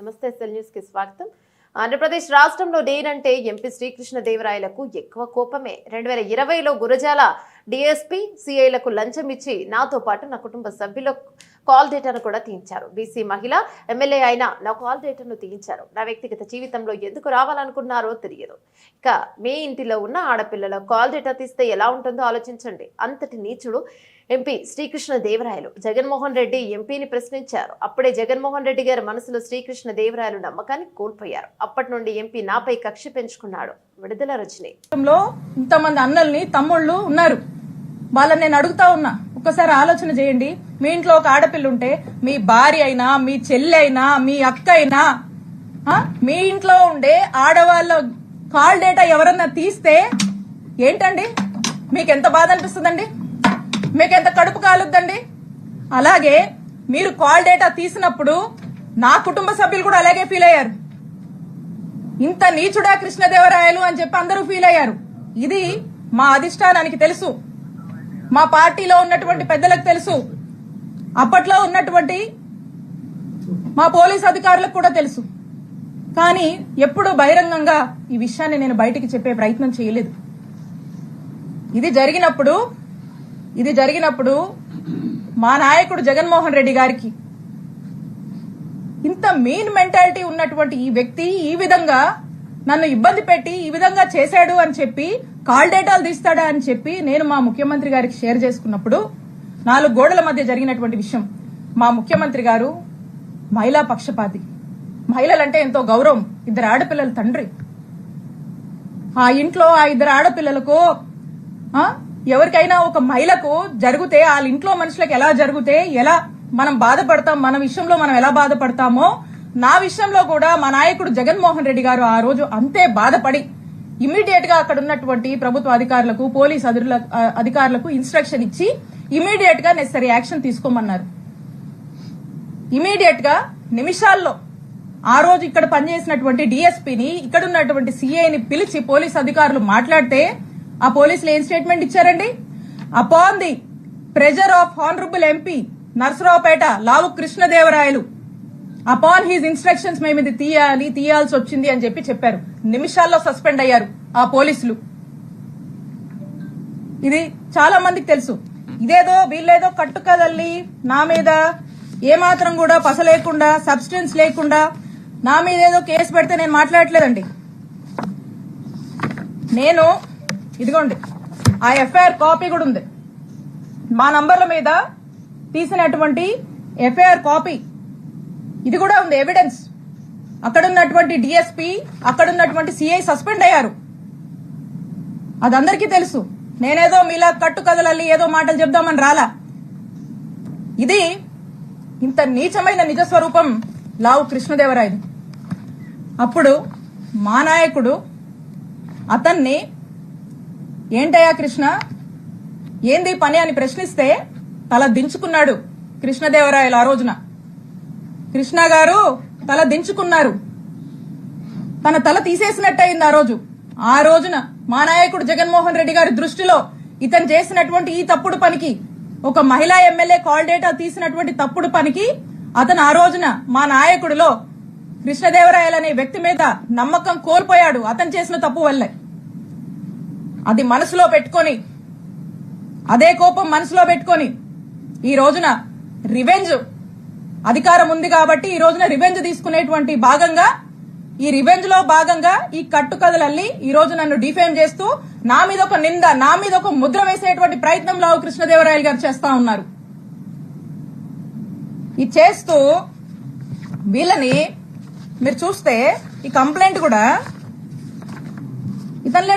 నమస్తే సెల్ న్యూస్కి స్వాగతం. ఆంధ్రప్రదేశ్ రాష్ట్రంలో నేనంటే ఎంపీ శ్రీకృష్ణ దేవరాయలకు ఎక్కువ కోపమే. రెండు వేల ఇరవైలో గురజాల డిఎస్పీ సిఐలకు లంచం ఇచ్చి నాతో పాటు నా కుటుంబ సభ్యుల కాల్ డేటాను కూడా తీయించారు. బీసీ మహిళ ఎమ్మెల్యే అయినా నా కాల్ డేటాను తీయించారు. నా వ్యక్తిగత జీవితంలో ఎందుకు రావాలనుకున్నారో తెలియదు. ఇక మీ ఇంటిలో ఉన్న ఆడపిల్లల కాల్ డేటా తీస్తే ఎలా ఉంటుందో ఆలోచించండి. అంతటి నీచుడు ఎంపీ శ్రీకృష్ణ దేవరాయలు జగన్మోహన్ రెడ్డి ఎంపీని ప్రశ్నించారు. అప్పుడే జగన్మోహన్ రెడ్డి గారి మనసులో శ్రీకృష్ణ దేవరాయలు నమ్మకాన్ని కోల్పోయారు. అప్పటి నుండి ఎంపీ నాపై కక్ష పెంచుకున్నాడు. విడుదల రజని. ఇంతమంది అన్నల్ని తమ్ముళ్ళు ఉన్నారు. వాళ్ళని నేను అడుగుతా ఉన్నా. ఒక్కసారి ఆలోచన చేయండి. మీ ఇంట్లో ఒక ఆడపిల్ల ఉంటే మీ భార్య అయినా మీ చెల్లి అయినా మీ అక్క అయినా మీ ఇంట్లో ఉండే ఆడవాళ్ళ కాల్ డేటా ఎవరన్నా తీస్తే ఏంటండి? మీకు ఎంత బాధ అనిపిస్తుందండి? మీకు ఎంత కడుపు కాలుద్దండి? అలాగే మీరు కాల్ డేటా తీసినప్పుడు నా కుటుంబ సభ్యులు కూడా అలాగే ఫీల్ అయ్యారు. ఇంత నీచుడా కృష్ణదేవరాయలు అని చెప్పి అందరూ ఫీల్ అయ్యారు. ఇది మా అధిష్టానానికి తెలుసు. మా పార్టీలో ఉన్నటువంటి పెద్దలకు తెలుసు. అప్పట్లో ఉన్నటువంటి మా పోలీస్ అధికారులకు కూడా తెలుసు. కానీ ఎప్పుడూ బహిరంగంగా ఈ విషయాన్ని నేను బయటికి చెప్పే ప్రయత్నం చేయలేదు. ఇది జరిగినప్పుడు ఇది జరిగినప్పుడు మా నాయకుడు జగన్మోహన్ రెడ్డి గారికి ఇంత మెయిన్ మెంటాలిటీ ఉన్నటువంటి ఈ వ్యక్తి ఈ విధంగా నన్ను ఇబ్బంది పెట్టి ఈ విధంగా చేశాడు అని చెప్పి కాల్ డేటాలు తీస్తాడా అని చెప్పి నేను మా ముఖ్యమంత్రి గారికి షేర్ చేసుకున్నప్పుడు నాలుగు గోడల మధ్య జరిగినటువంటి విషయం. మా ముఖ్యమంత్రి గారు మహిళా పక్షపాతి. మహిళలంటే ఎంతో గౌరవం. ఇద్దరు ఆడపిల్లల తండ్రి. ఆ ఇంట్లో ఆ ఇద్దరు ఆడపిల్లలకు ఎవరికైనా ఒక మహిళకు జరిగితే వాళ్ళ ఇంట్లో మనుషులకు ఎలా జరిగితే ఎలా మనం బాధపడతాం మన విషయంలో మనం ఎలా బాధపడతామో నా విషయంలో కూడా మా నాయకుడు జగన్మోహన్ రెడ్డి గారు ఆ రోజు అంతే బాధపడి ఇమీడియట్గా అక్కడ ఉన్నటువంటి ప్రభుత్వ అధికారులకు పోలీస్ అధికారులకు ఇన్స్ట్రక్షన్ ఇచ్చి ఇమీడియట్గా నెసరీ యాక్షన్ తీసుకోమన్నారు. ఇమీడియట్గా నిమిషాల్లో ఆ రోజు ఇక్కడ పనిచేసినటువంటి డిఎస్పీని ఇక్కడ ఉన్నటువంటి సిఐని పిలిచి పోలీస్ అధికారులు మాట్లాడితే ఆ పోలీసులు ఏం స్టేట్మెంట్ ఇచ్చారండి? Upon the pressure of honourable MP Narasaraopet Lavu Krishnadevarayalu upon his instructions మేము ఇది తీయాలి తీయాల్సి వచ్చింది అని చెప్పి చెప్పారు. నిమిషాల్లో సస్పెండ్ అయ్యారు ఆ పోలీసులు. ఇది చాలా మందికి తెలుసు. ఇదేదో వీళ్ళేదో కట్టుకదల్లి నా మీద ఏమాత్రం కూడా పస లేకుండా సబ్స్టెన్స్ లేకుండా నా మీద ఏదో కేసు పెడితే నేను మాట్లాడట్లేదండి. నేను ఇదిగోండి ఆ ఎఫ్ఐఆర్ కాపీ కూడా ఉంది. మా నంబర్ల మీద తీసినటువంటి ఎఫ్ఐఆర్ కాపీ ఇది కూడా ఉంది ఎవిడెన్స్ అక్కడున్నటువంటి డిఎస్పీ అక్కడున్నటువంటి సిఐ సస్పెండ్ అయ్యారు. అది అందరికీ తెలుసు. నేనేదో మీలా కట్టు కథలల్లి ఏదో మాటలు చెప్దామని రాలా. ఇది ఇంత నీచమైన నిజ స్వరూపం లావు కృష్ణదేవరాయలు అప్పుడు మా నాయకుడు అతన్ని ఏంటయ్యా కృష్ణ? ఏంది పని అని ప్రశ్నిస్తే తల దించుకున్నాడు కృష్ణదేవరాయలు ఆ రోజున. కృష్ణ గారు తల దించుకున్నారు. తన తల తీసేసినట్టయింది ఆ రోజు. ఆ రోజున మా నాయకుడు జగన్మోహన్ రెడ్డి గారి దృష్టిలో ఇతను చేసినటువంటి ఈ తప్పుడు పనికి ఒక మహిళా ఎమ్మెల్యే కాల్ డేటా తీసినటువంటి తప్పుడు పనికి అతను ఆ రోజున మా నాయకుడిలో కృష్ణదేవరాయలు అనే వ్యక్తి మీద నమ్మకం కోల్పోయాడు. అతను చేసిన తప్పు వల్లే. అది మనసులో పెట్టుకొని అదే కోపం మనసులో పెట్టుకొని ఈ రోజున రివెంజ్ అధికారం ఉంది కాబట్టి ఈ రోజున రివెంజ్ తీసుకునేటువంటి భాగంగా ఈ రివెంజ్లో భాగంగా ఈ కట్టుకథలల్లి ఈ రోజు నన్ను డిఫేమ్ చేస్తూ నా మీద ఒక నింద నా మీద ఒక ముద్ర వేసేటువంటి ప్రయత్నం లావు కృష్ణదేవరాయలు గారు చేస్తా ఉన్నారు. ఇది చేస్తూ వీళ్ళని మీరు చూస్తే ఈ కంప్లైంట్ కూడా ఇతనిలో